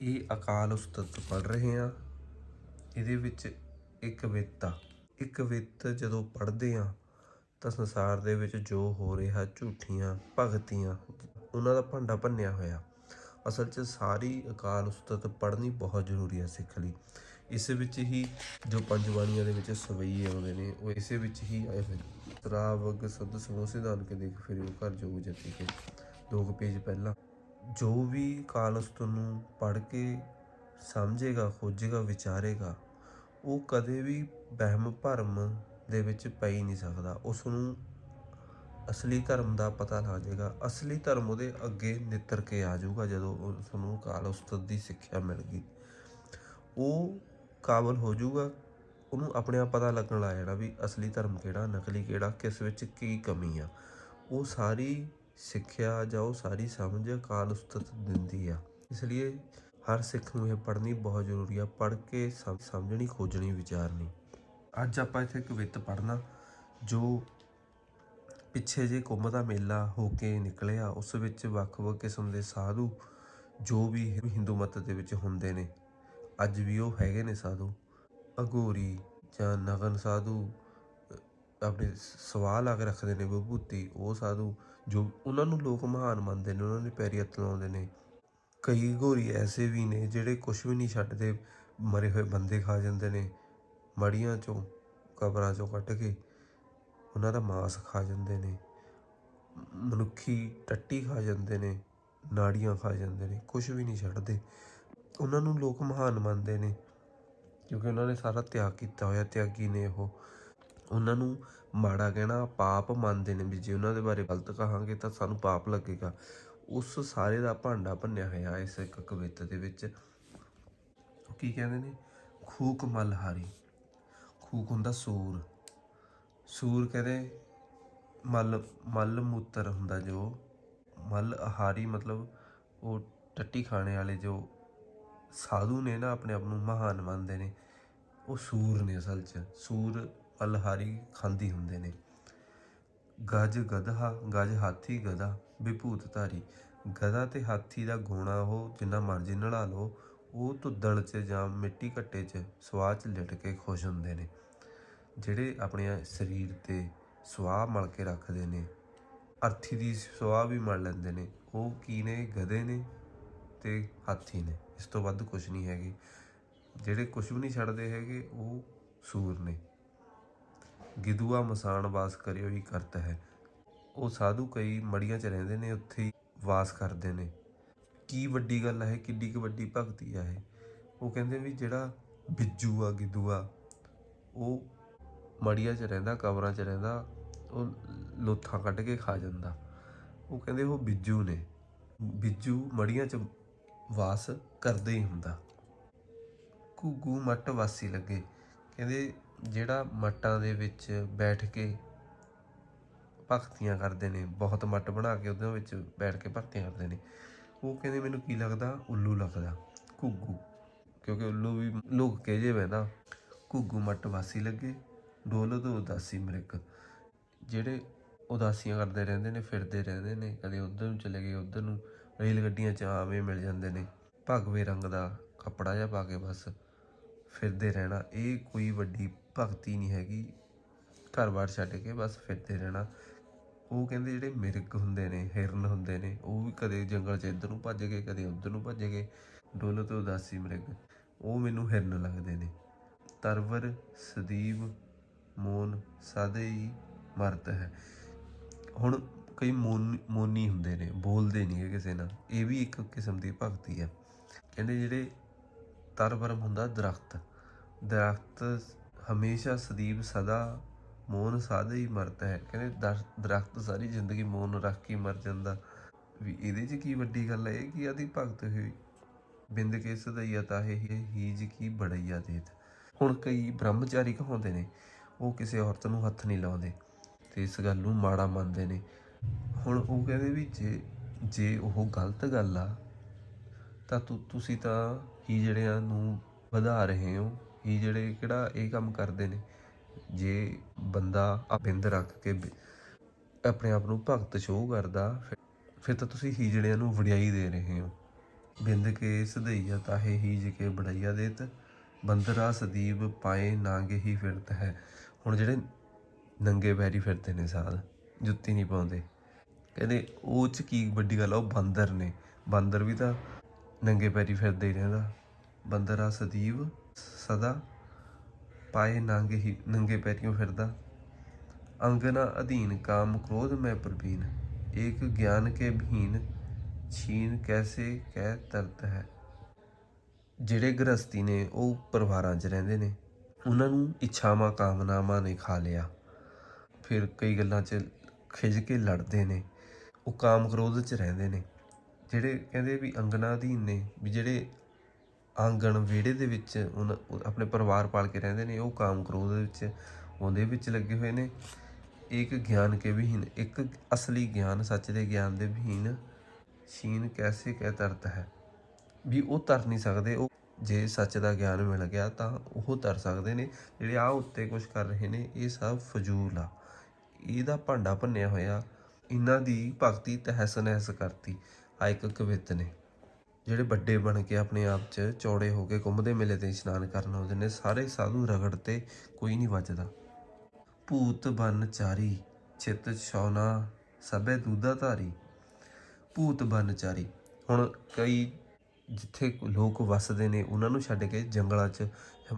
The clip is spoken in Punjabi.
ਇਹ ਅਕਾਲ ਉਸਤਤ ਪੜ ਰਹੇ ਹਾਂ। ਇਹਦੇ ਵਿੱਚ ਇੱਕ ਵਿੱਤ ਆ। ਇੱਕ ਵਿੱਤ ਜਦੋਂ ਪੜ੍ਹਦੇ ਆ ਤਾਂ ਸੰਸਾਰ ਦੇ ਵਿੱਚ ਜੋ ਹੋ ਰਿਹਾ, ਝੂਠੀਆਂ, ਭਗਤੀਆਂ, ਉਹਨਾਂ ਦਾ ਭਾਂਡਾ ਭੰਨਿਆ ਹੋਇਆ। ਅਸਲ 'ਚ ਸਾਰੀ ਅਕਾਲ ਉਸਤਤ ਪੜ੍ਹਨੀ ਬਹੁਤ ਜ਼ਰੂਰੀ ਹੈ ਸਿੱਖ ਲਈ। ਇਸ ਵਿੱਚ ਹੀ ਜੋ ਪੰਜ ਬਾਣੀਆਂ ਦੇ ਵਿੱਚ ਸਵਈ ਆਉਂਦੇ ਨੇ, ਉਹ ਇਸੇ ਵਿੱਚ ਹੀ ਆਏ ਹੋਏ ਨੇ। ਤਰਾਵਗ ਸਦ ਸਮੂਹ ਸਿਧਾਨ ਕੇ ਦੇਖ ਫਿਰ ਉਹ ਘਰ ਜੋਗ ਜਤੀ ਕੇ ਦੋ ਕੁ ਪੇਜ ਪਹਿਲਾਂ ਜੋ ਵੀ ਕਾਲ ਉਸਤਤ ਨੂੰ ਪੜ੍ਹ ਕੇ ਸਮਝੇਗਾ, ਖੋਜੇਗਾ, ਵਿਚਾਰੇਗਾ, ਉਹ ਕਦੇ ਵੀ ਵਹਿਮ ਭਰਮ ਦੇ ਵਿੱਚ ਪੈ ਹੀ ਨਹੀਂ ਸਕਦਾ। ਉਸ ਨੂੰ ਅਸਲੀ ਧਰਮ ਦਾ ਪਤਾ ਲੱਗ ਜਾਏਗਾ। ਅਸਲੀ ਧਰਮ ਉਹਦੇ ਅੱਗੇ ਨਿੱਤਰ ਕੇ ਆ ਜਾਊਗਾ ਜਦੋਂ ਉਸ ਨੂੰ ਕਾਲ ਉਸਤਤ ਦੀ ਸਿੱਖਿਆ ਮਿਲ ਗਈ ਉਹ ਕਾਬਲ ਹੋ ਜਾਊਗਾ। ਉਹਨੂੰ ਆਪਣੇ ਆਪ ਪਤਾ ਲੱਗਣ ਲੱਗ ਜਾਣਾ ਵੀ ਅਸਲੀ ਧਰਮ ਕਿਹੜਾ, ਨਕਲੀ ਕਿਹੜਾ, ਕਿਸ ਵਿੱਚ ਕੀ ਕਮੀ ਆ। ਉਹ ਸਾਰੀ ਸਿੱਖਿਆ ਜਾਂ ਉਹ ਸਾਰੀ ਸਮਝ ਕਾਲ ਉਸਤਤ ਦਿੰਦੀ ਆ। ਇਸ ਲਈ ਹਰ ਸਿੱਖ ਨੂੰ ਇਹ ਪੜ੍ਹਨੀ ਬਹੁਤ ਜ਼ਰੂਰੀ ਆ। ਪੜ੍ਹ ਕੇ ਸਮਝਣੀ, ਖੋਜਣੀ, ਵਿਚਾਰਨੀ। ਅੱਜ ਆਪਾਂ ਇੱਥੇ ਕਵਿਤ ਪੜ੍ਹਨਾ, ਜੋ ਪਿੱਛੇ ਜੇ ਕੁੰਭ ਦਾ ਮੇਲਾ ਹੋ ਕੇ ਨਿਕਲਿਆ, ਉਸ ਵਿੱਚ ਵੱਖ-ਵੱਖ ਕਿਸਮ ਦੇ ਸਾਧੂ ਜੋ ਵੀ ਹਿੰਦੂ ਮਤ ਦੇ ਵਿੱਚ ਹੁੰਦੇ ਨੇ, ਅੱਜ ਵੀ ਉਹ ਹੈਗੇ ਨੇ ਸਾਧੂ। ਅਗੋਰੀ ਜਾਂ ਨਗਨ ਸਾਧੂ ਆਪਣੇ ਸਵਾਹ ਲਾ ਕੇ ਰੱਖਦੇ ਨੇ ਵਿਭੂਤੀ ਉਹ ਸਾਧੂ ਜੋ ਉਹਨਾਂ ਨੂੰ ਲੋਕ ਮਹਾਨ ਮੰਨਦੇ ਨੇ, ਉਹਨਾਂ ਦੇ ਪੈਰੀ ਹੱਥ ਲਾਉਂਦੇ ਨੇ। ਕਈ ਘੋਰੀ ਐਸੇ ਵੀ ਨੇ ਜਿਹੜੇ ਕੁਝ ਵੀ ਨਹੀਂ ਛੱਡਦੇ, ਮਰੇ ਹੋਏ ਬੰਦੇ ਖਾ ਜਾਂਦੇ ਨੇ, ਮੜੀਆਂ ਚੋਂ ਕਬਰਾਂ ਚੋਂ ਕੱਢ ਕੇ ਉਹਨਾਂ ਦਾ ਮਾਸ ਖਾ ਜਾਂਦੇ ਨੇ, ਮਨੁੱਖੀ ਟੱਟੀ ਖਾ ਜਾਂਦੇ ਨੇ, ਨਾੜੀਆਂ ਖਾ ਜਾਂਦੇ ਨੇ ਕੁਝ ਵੀ ਨਹੀਂ ਛੱਡਦੇ। ਉਹਨਾਂ ਨੂੰ ਲੋਕ ਮਹਾਨ ਮੰਨਦੇ ਨੇ, ਕਿਉਂਕਿ ਉਹਨਾਂ ਨੇ ਸਾਰਾ ਤਿਆਗ ਕੀਤਾ ਹੋਇਆ, ਤਿਆਗੀ ਨੇ ਉਹ। ਉਹਨਾਂ ਨੂੰ ਮਾੜਾ ਕਹਿਣਾ, ਪਾਪ ਮੰਨਦੇ ਨੇ ਵੀ ਜੇ ਉਹਨਾਂ ਦੇ ਬਾਰੇ ਗਲਤ ਕਹਾਂਗੇ ਤਾਂ ਸਾਨੂੰ ਪਾਪ ਲੱਗੇਗਾ। ਉਸ ਸਾਰੇ ਦਾ ਭਾਂਡਾ ਭੰਨਿਆ ਹੋਇਆ ਇਸ ਇੱਕ ਕਵਿਤਾ ਦੇ ਵਿੱਚ। ਕੀ ਕਹਿੰਦੇ ਨੇ? ਖੂਕ ਮਲਹਾਰੀ ਖੂਕ ਹੁੰਦਾ ਸੂਰ। ਸੂਰ ਕਹਿੰਦੇ, ਮਲ ਮਲ ਮੂਤਰ ਹੁੰਦਾ ਜੋ, ਮਲ ਆਹਾਰੀ ਮਤਲਬ ਉਹ ਟੱਟੀ ਖਾਣੇ ਵਾਲੇ ਜੋ ਸਾਧੂ ਨੇ ਨਾ ਆਪਣੇ ਆਪ ਨੂੰ ਮਹਾਨ ਮੰਨਦੇ ਨੇ, ਉਹ ਸੂਰ ਨੇ ਅਸਲ 'ਚ। ਸੂਰ ਅਲਹਾਰੀ ਖਾਂਦੀ ਹੁੰਦੇ ਨੇ। ਗਜ ਗਧਾ, ਗਜ ਹਾਥੀ ਗਧਾ, ਵਿਭੂਤ ਧਾਰੀ। ਗਧਾ ਤੇ ਹਾਥੀ ਦਾ ਗੋਣਾ ਉਹ ਜਿੰਨਾ ਮਰਜ਼ੀ ਨਲਾ ਲਓ, ਉਹ ਧੁੱਦਲ 'ਚ ਜਾਂ ਮਿੱਟੀ ਘੱਟੇ 'ਚ ਸਵਾਹ 'ਚ ਲਿਟ ਕੇ ਖੁਸ਼ ਹੁੰਦੇ ਨੇ। ਜਿਹੜੇ ਆਪਣੇ ਸਰੀਰ ਤੇ ਸਵਾਹ ਮਲ ਕੇ ਰੱਖਦੇ ਨੇ, ਅਰਥੀ ਦੀ ਸਵਾਹ ਵੀ ਮਲ ਲੈਂਦੇ ਨੇ, ਉਹ ਕੀ ਨੇ? ਗਧੇ ਨੇ ਤੇ ਹਾਥੀ ਨੇ। ਇਸ ਤੋਂ ਵੱਧ ਕੁਝ ਨਹੀਂ ਹੈਗੇ। ਜਿਹੜੇ ਕੁਝ ਵੀ ਨਹੀਂ ਛੱਡਦੇ ਹੈਗੇ, ਉਹ ਸੂਰ ਨੇ। ਗਿਦੂਆ ਮਸਾਨ ਵਾਸ ਕਰਿਓ ਹੀ ਕਰਤਾ ਹੈ। ਉਹ ਸਾਧੂ ਕਈ ਮੜੀਆਂ 'ਚ ਰਹਿੰਦੇ ਨੇ, ਉੱਥੇ ਹੀ ਵਾਸ ਕਰਦੇ ਨੇ। ਕੀ ਵੱਡੀ ਗੱਲ ਹੈ, ਕਿੱਡੀ ਕੁ ਵੱਡੀ ਭਗਤੀ ਆ ਇਹ? ਉਹ ਕਹਿੰਦੇ ਵੀ ਜਿਹੜਾ ਬਿੱਜੂ ਆ ਗਿੱਦੂਆ ਉਹ ਮੜੀਆਂ 'ਚ ਰਹਿੰਦਾ, ਕਬਰਾਂ 'ਚ ਰਹਿੰਦਾ, ਉਹ ਲੋਥਾਂ ਕੱਢ ਕੇ ਖਾ ਜਾਂਦਾ। ਉਹ ਕਹਿੰਦੇ ਉਹ ਬਿੱਜੂ ਨੇ। ਬਿੱਜੂ ਮੜੀਆਂ 'ਚ ਵਾਸ ਕਰਦੇ ਹੀ ਹੁੰਦਾ। ਘੁੱਗੂ ਮੱਟ ਵਾਸੀ ਲੱਗੇ। ਕਹਿੰਦੇ ਜਿਹੜਾ ਮੱਟਾਂ ਦੇ ਵਿੱਚ ਬੈਠ ਕੇ ਭਗਤੀਆਂ ਕਰਦੇ ਨੇ, ਬਹੁਤ ਮੱਟ ਬਣਾ ਕੇ ਉਹਦੇ ਵਿੱਚ ਬੈਠ ਕੇ ਭਗਤੀਆਂ ਕਰਦੇ ਨੇ, ਉਹ ਕਹਿੰਦੇ ਮੈਨੂੰ ਕੀ ਲੱਗਦਾ? ਉੱਲੂ ਲੱਗਦਾ। ਘੁੱਗੂ। ਕਿਉਂਕਿ ਉੱਲੂ ਵੀ ਲੋਕ ਕੇ ਜੇ ਬਹਿੰਦਾ ਘੁੱਗੂ ਮੱਟ ਵਾਸੀ ਲੱਗੇ ਡੋਲ ਤੋਂ ਉਦਾਸੀ ਮ੍ਰਿਕ ਜਿਹੜੇ ਉਦਾਸੀਆਂ ਕਰਦੇ ਰਹਿੰਦੇ ਨੇ, ਫਿਰਦੇ ਰਹਿੰਦੇ ਨੇ, ਕਦੇ ਉਧਰ ਨੂੰ ਚਲੇ ਗਏ, ਉਧਰ ਨੂੰ ਰੇਲ ਗੱਡੀਆਂ 'ਚ ਆਵੇਂ ਮਿਲ ਜਾਂਦੇ ਨੇ। ਭਗਵੇ ਰੰਗ ਦਾ ਕੱਪੜਾ ਜਿਹਾ ਪਾ ਕੇ ਬਸ ਫਿਰਦੇ ਰਹਿਣਾ, ਇਹ ਕੋਈ ਵੱਡੀ ਭਗਤੀ ਨਹੀਂ ਹੈਗੀ। ਘਰ-ਬਾਰ ਛੱਡ ਕੇ ਬਸ ਫਿਰਦੇ ਰਹਿਣਾ। ਉਹ ਕਹਿੰਦੇ ਜਿਹੜੇ ਮਿਰਗ ਹੁੰਦੇ ਨੇ, ਹਿਰਨ ਹੁੰਦੇ ਨੇ, ਉਹ ਵੀ ਕਦੇ ਜੰਗਲ 'ਚ ਇੱਧਰ ਨੂੰ ਭੱਜ ਗਏ, ਕਦੇ ਉੱਧਰ ਨੂੰ ਭੱਜ ਗਏ। ਡੋਲ ਤੇ ਉਦਾਸੀ ਮਿਰਗ, ਉਹ ਮੈਨੂੰ ਹਿਰਨ ਲੱਗਦੇ ਨੇ। ਤਰਵਰ, ਸਦੀਵ, ਮੋਨ ਸਾਦੇ ਹੀ ਮਰਦ ਹੈ। ਹੁਣ ਕਈ ਮੋਨ, ਮੋਨੀ ਹੁੰਦੇ ਨੇ, ਬੋਲਦੇ ਨਹੀਂ ਹੈ ਕਿਸੇ ਨਾਲ। ਇਹ ਵੀ ਇੱਕ ਕਿਸਮ ਦੀ ਭਗਤੀ ਹੈ। ਕਹਿੰਦੇ ਜਿਹੜੇ ਤਰਵਰਮ ਹੁੰਦਾ ਦਰਖਤ ਦਰਖਤ ਹਮੇਸ਼ਾ ਸਦੀਵ ਸਦਾ ਮੋਨ ਸਾਦੇ ਹੀ ਮਰਦਾ ਹੈ। ਕਹਿੰਦੇ ਦਰ- ਦਰਖਤ ਸਾਰੀ ਜ਼ਿੰਦਗੀ ਮੋਨ ਰੱਖ ਕੇ ਹੀ ਮਰ ਜਾਂਦਾ। ਵੀ ਇਹਦੇ 'ਚ ਕੀ ਵੱਡੀ ਗੱਲ ਹੈ? ਇਹ ਕੀ ਆਦੀ ਭਗਤ ਹੋਈ ਬਿੰਦ ਕੇ ਸਦਈਆ ਤਾਹੇ ਹੀ ਹੀਜ ਕੀ ਬੜਈਆ ਦੇਤ ਹੁਣ ਕਈ ਬ੍ਰਹਮਚਾਰੀ ਕਹਾਉਂਦੇ ਨੇ, ਉਹ ਕਿਸੇ ਔਰਤ ਨੂੰ ਹੱਥ ਨਹੀਂ ਲਾਉਂਦੇ ਤੇ ਇਸ ਗੱਲ ਨੂੰ ਮਾੜਾ ਮੰਨਦੇ ਨੇ। ਹੁਣ ਉਹ ਕਹਿੰਦੇ ਵੀ ਜੇ ਜੇ ਉਹ ਗਲਤ ਗੱਲ ਆ ਤਾਂ, ਤੁਸੀਂ ਤਾਂ ਹੀ ਜਿਹੜਿਆਂ ਨੂੰ ਵਧਾ ਰਹੇ ਹੋ ਹੀ ਜਿਹੜੇ ਕਿਹੜਾ ਇਹ ਕੰਮ ਕਰਦੇ ਨੇ, ਜੇ ਬੰਦਾ ਅਬਿੰਦ ਰੱਖ ਕੇ ਬ- ਆਪਣੇ ਆਪ ਨੂੰ ਭਗਤ ਸ਼ੋਅ ਕਰਦਾ, ਫਿਰ- ਫਿਰ ਤਾਂ ਤੁਸੀਂ ਹੀ ਜਿਹੜਿਆਂ ਨੂੰ ਵਡਿਆਈ ਦੇ ਰਹੇ ਹੋ। ਬਿੰਦ ਕੇ ਸਦਈਆ ਤਾਹੇ ਹੀਜ ਕੇ ਬੜਈਆ ਦੇਤ, ਬੰਦਰਾ ਸਦੀਬ ਪਾਏ ਨਾਂਗੇ ਹੀ ਫਿਰਤ ਹੈ। ਹੁਣ ਜਿਹੜੇ ਨੰਗੇ ਪੈਰੀ ਫਿਰਦੇ ਨੇ ਸਾਧ ਜੁੱਤੀ ਨਹੀਂ ਪਾਉਂਦੇ। ਕਹਿੰਦੇ ਉਹ ਚ ਕੀ ਵੱਡੀ ਗੱਲ ਆ, ਉਹ ਬਾਂਦਰ ਨੇ। ਬਾਂਦਰ ਵੀ ਤਾਂ ਨੰਗੇ ਪੈਰੀ ਫਿਰਦੇ ਹੀ ਰਹਿੰਦਾ। ਬੰਦਰਾ ਸਦੀਵ ਸਦਾ ਪਾਏ ਨੰਗ ਹੀ ਨੰਗੇ ਪੈਰੀਓ ਫਿਰਦਾ। ਅੰਗਨਾ ਅਧੀਨ ਕਾਮ ਕ੍ਰੋਧ ਮੈਂ ਪ੍ਰਵੀਨ। ਏਕ ਗਿਆਨ ਕੇ ਭੀਨ ਛੀਨ ਕੈਸੇ ਕਹਿ ਤਰਤ ਹੈ। ਜਿਹੜੇ ਗ੍ਰਸਤੀ ਨੇ, ਉਹ ਪਰਿਵਾਰਾਂ 'ਚ ਰਹਿੰਦੇ ਨੇ। ਉਹਨਾਂ ਨੂੰ ਇੱਛਾਵਾਂ, ਕਾਮਨਾਵਾਂ ਨੇ ਖਾ ਲਿਆ। ਫਿਰ ਕਈ ਗੱਲਾਂ 'ਚ ਖਿੱਚ ਕੇ ਲੜਦੇ ਨੇ। ਉਹ ਕਾਮ ਕ੍ਰੋਧ 'ਚ ਰਹਿੰਦੇ ਨੇ। ਜਿਹੜੇ ਕਹਿੰਦੇ ਵੀ ਅੰਗਨਾ ਅਧੀਨ ਨੇ, ਵੀ ਜਿਹੜੇ ਆਂਗਣ ਵਿਹੜੇ ਦੇ ਵਿੱਚ ਉਹਨਾਂ ਆਪਣੇ ਪਰਿਵਾਰ ਪਾਲ ਕੇ ਰਹਿੰਦੇ ਨੇ, ਉਹ ਕਾਮ ਕ੍ਰੋਧ ਦੇ ਵਿੱਚ ਉਹਦੇ ਵਿੱਚ ਲੱਗੇ ਹੋਏ ਨੇ। ਇੱਕ ਗਿਆਨ ਕੇ ਵਿਹੀਨ, ਇੱਕ ਅਸਲੀ ਗਿਆਨ, ਸੱਚ ਦੇ ਗਿਆਨ ਦੇ ਵਿਹੀਨ ਸ਼ੀਨ ਕੈਸੇ ਕਹਿ ਤਰਤ ਹੈ? ਵੀ ਉਹ ਤਰ ਨਹੀਂ ਸਕਦੇ, ਉਹ ਜੇ ਸੱਚ ਦਾ ਗਿਆਨ ਮਿਲ ਗਿਆ ਤਾਂ ਉਹ ਤਰ ਸਕਦੇ ਨੇ। ਜਿਹੜੇ ਆ ਉੱਤੇ ਕੁਝ ਕਰ ਰਹੇ ਨੇ, ਇਹ ਸਭ ਫਜ਼ੂਲ ਆ। ਇਹਦਾ ਭਾਂਡਾ ਭੰਨਿਆ ਹੋਇਆ, ਇਹਨਾਂ ਦੀ ਭਗਤੀ ਤਹਿਸ ਨਹਿਸ ਕਰਤੀ ਆ ਇੱਕ ਕਵਿਤ ਨੇ। ਜਿਹੜੇ ਵੱਡੇ ਬਣ ਕੇ ਆਪਣੇ ਆਪ 'ਚ ਚੌੜੇ ਹੋ ਕੇ ਕੁੰਭ ਦੇ ਮੇਲੇ ਤੇ ਇਸ਼ਨਾਨ ਕਰਨ ਆਉਂਦੇ ਨੇ, ਸਾਰੇ ਸਾਧੂ ਰਗੜ ਤੇ ਕੋਈ ਨਹੀਂ ਵੱਜਦਾ। ਭੂਤ ਬਨ ਚਾਰੀ, ਚਿਤ ਛੌਨਾ ਸਭੇ ਦੂਦਾ ਧਾਰੀ। ਭੂਤ ਬਨ ਚਾਰੀ। ਹੁਣ ਕਈ ਜਿੱਥੇ ਲੋਕ ਵੱਸਦੇ ਨੇ, ਉਹਨਾਂ ਨੂੰ ਛੱਡ ਕੇ ਜੰਗਲਾਂ 'ਚ